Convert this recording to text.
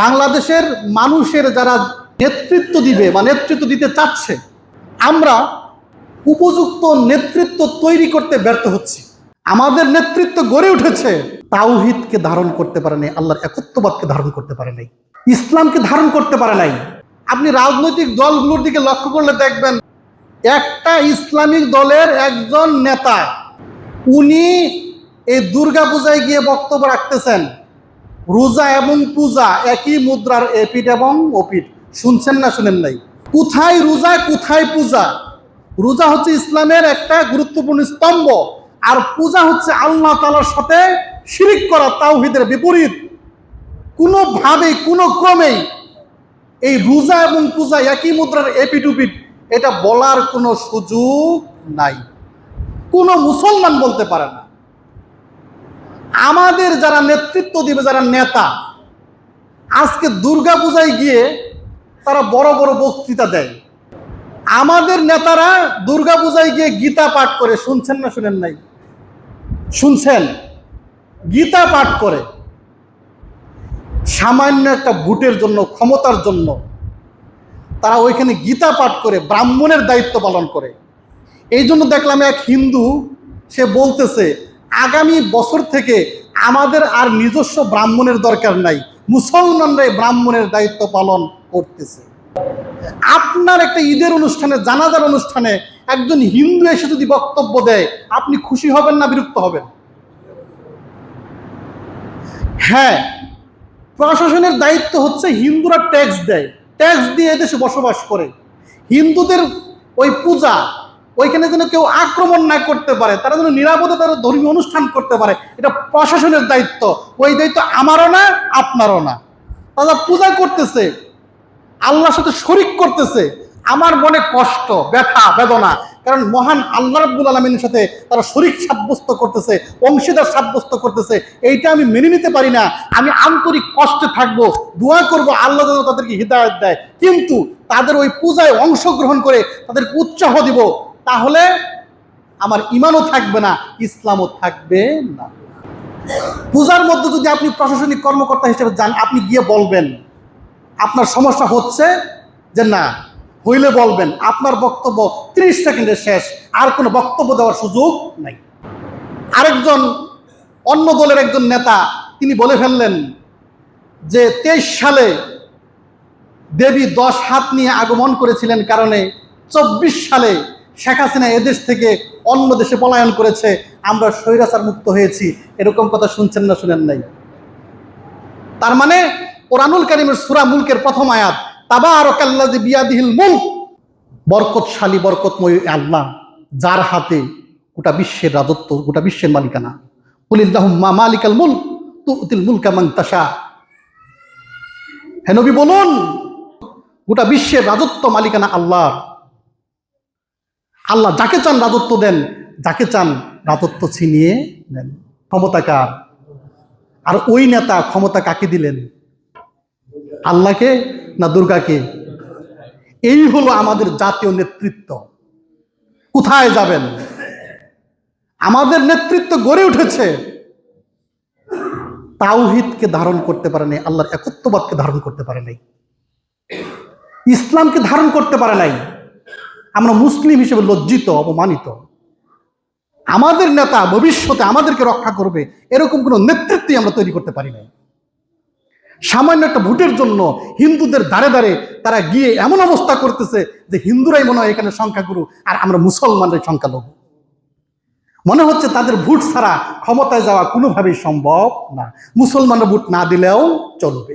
বাংলাদেশের মানুষের যারা নেতৃত্ব দিবে বা নেতৃত্ব দিতে চাচ্ছে, আমরা উপযুক্ত নেতৃত্ব তৈরি করতে ব্যর্থ হচ্ছি। আমাদের নেতৃত্ব গড়ে উঠেছে, তাওহিদকে ধারণ করতে পারে নাই, আল্লাহর একত্ববাদকে ধারণ করতে পারে নাই, ইসলামকে ধারণ করতে পারে নাই। আপনি রাজনৈতিক দলগুলোর দিকে লক্ষ্য করলে দেখবেন, একটা ইসলামিক দলের একজন নেতা, উনি এই দুর্গা পূজায় গিয়ে বক্তব্য রাখতেছেন রোজা এবং পূজা একই মুদ্রার এপিট এবং ওপিট শুনছেন না, শুনেন নাই? কোথায় রোজা, কোথায় পূজা? রোজা হচ্ছে ইসলামের একটা গুরুত্বপূর্ণ স্তম্ভ, আর পূজা হচ্ছে আল্লাহ তালার সাথে শিরিক করা, তাওহিদের বিপরীত। কোনোভাবে কোনো ক্রমেই এই রোজা এবং পূজা একই মুদ্রার এপিটুপিট এটা বলার কোনো সুযোগ নাই। কোনো মুসলমান বলতে পারে না। আমাদের যারা নেতৃত্ব দিবে, যারা নেতা, আজকে দুর্গা পূজায় গিয়ে তারা বড় বড় বক্তৃতা দেয়। আমাদের নেতারা দুর্গা পূজায় গিয়ে গীতা পাঠ করে, শুনছেন না, শুনেন নাই? শুনছেন? গীতা পাঠ করে। সামান্য একটা ভোটের জন্য, ক্ষমতার জন্য তারা ওইখানে গীতা পাঠ করে, ব্রাহ্মণের দায়িত্ব পালন করে। এই জন্য দেখলাম এক হিন্দু, সে বলতেছে আগামী বছর থেকে আমাদের আর নিজস্ব ব্রাহ্মণের দরকার নাই। মুসলমানরাই ব্রাহ্মণের দায়িত্ব পালন করতেছে। আপনার একটা ঈদের অনুষ্ঠানে, জানাজার অনুষ্ঠানে একজন হিন্দু এসে যদি বক্তব্য দেয়, আপনি খুশি হবেন না বিরক্ত হবেন? হ্যাঁ প্রশাসনের দায়িত্ব হচ্ছে হিন্দুরা ট্যাক্স দেয়। ট্যাক্স দিয়ে এদেশে বসবাস করে। হিন্দুদের ওই পূজা ওইখানে যেন কেউ আক্রমণ না করতে পারে, তারা যেন নিরাপদে তারা ধর্মীয় অনুষ্ঠান করতে পারে, এটা প্রশাসনের দায়িত্ব। ওই দায়িত্ব আমারও না, আপনারও না। তারা পূজা করতেছে, আল্লাহর সাথে শরিক করতেছে। আমার মনে কষ্ট, ব্যথা, বেদনা, কারণ মহান আল্লাহ রাব্বুল আলমিনের সাথে তারা শরিক সাব্যস্ত করতেছে, অংশীদার সাব্যস্ত করতেছে। এইটা আমি মেনে নিতে পারি না। আমি আন্তরিক কষ্টে থাকব, দোয়া করব, আল্লাহ তাদেরকে হৃদায়ত দেয়। কিন্তু তাদের ওই পূজায় অংশগ্রহণ করে তাদেরকে উৎসাহ দিব। তাহলে আমার ইমানও থাকবে না, ইসলামও থাকবে না। পূজার মধ্যে যদি আপনি প্রশাসনিক কর্মকর্তা হিসেবে যান, আপনি গিয়ে বলবেন, আপনার সমস্যা হচ্ছে যে না, হইলে বলবেন, আপনার বক্তব্য ত্রিশ সেকেন্ডে শেষ, আর কোনো বক্তব্য দেওয়ার সুযোগ নাই। আরেকজন অন্য দলের একজন নেতা, তিনি বলে ফেললেন যে তেইশ সালে দেবী দশ হাত নিয়ে আগমন করেছিলেন কারণে চব্বিশ সালে শেখ হাসিনা এদেশ থেকে অন্য দেশে পলায়ন করেছে, আমরা স্বৈরাচার মুক্ত হয়েছি। এরকম কথা শুনছেন না, শুনেন নাই। তার মানে কোরআনুল কারিমের সুরা মুলকের প্রথম আয়াত তাবা আর কাল্লাজি বিয়াদিহিল মুলক, বরকতশালী, বরকতময় আল্লাহ, যার হাতে গোটা বিশ্বের রাজত্ব, গোটা বিশ্বের মালিকানা। মা মালিকাল মুলক, তুতিল মুলকা মান তাশা। হে বলুন, গোটা বিশ্বের রাজত্ব মালিকানা আল্লাহ আল্লাহ যাকে চান রাজত্ব দেন, যাকে চান রাজত্ব ছিনিয়ে নেন। ক্ষমতা কার? আর ওই নেতা ক্ষমতা কাকে দিলেন? আল্লাহকে না দুর্গাকে? এই হলো আমাদের জাতীয় নেতৃত্ব। কোথায় যাবেন? আমাদের নেতৃত্ব গড়ে উঠেছে। তাওহিদকে ধারণ করতে পারে নাই, আল্লাহর একত্ববাদকে ধারণ করতে পারে নাই। ইসলামকে ধারণ করতে পারে নাই। আমরা মুসলিম হিসেবে লজ্জিত, অপমানিত। আমাদের নেতা ভবিষ্যতে আমাদেরকে রক্ষা করবে, এরকম কোনো নেতৃত্বই আমরা তৈরি করতে পারি নাই। সামান্য একটা ভোটের জন্য হিন্দুদের দাঁড়ে দাঁড়ে তারা গিয়ে এমন অবস্থা করতেছে যে হিন্দুরাই মনে হয় এখানে সংখ্যাগুরু আর আমরা মুসলমানদের সংখ্যালঘু। মনে হচ্ছে তাদের ভোট ছাড়া ক্ষমতায় যাওয়া কোনোভাবেই সম্ভব না। মুসলমানরা ভোট না দিলেও চলবে।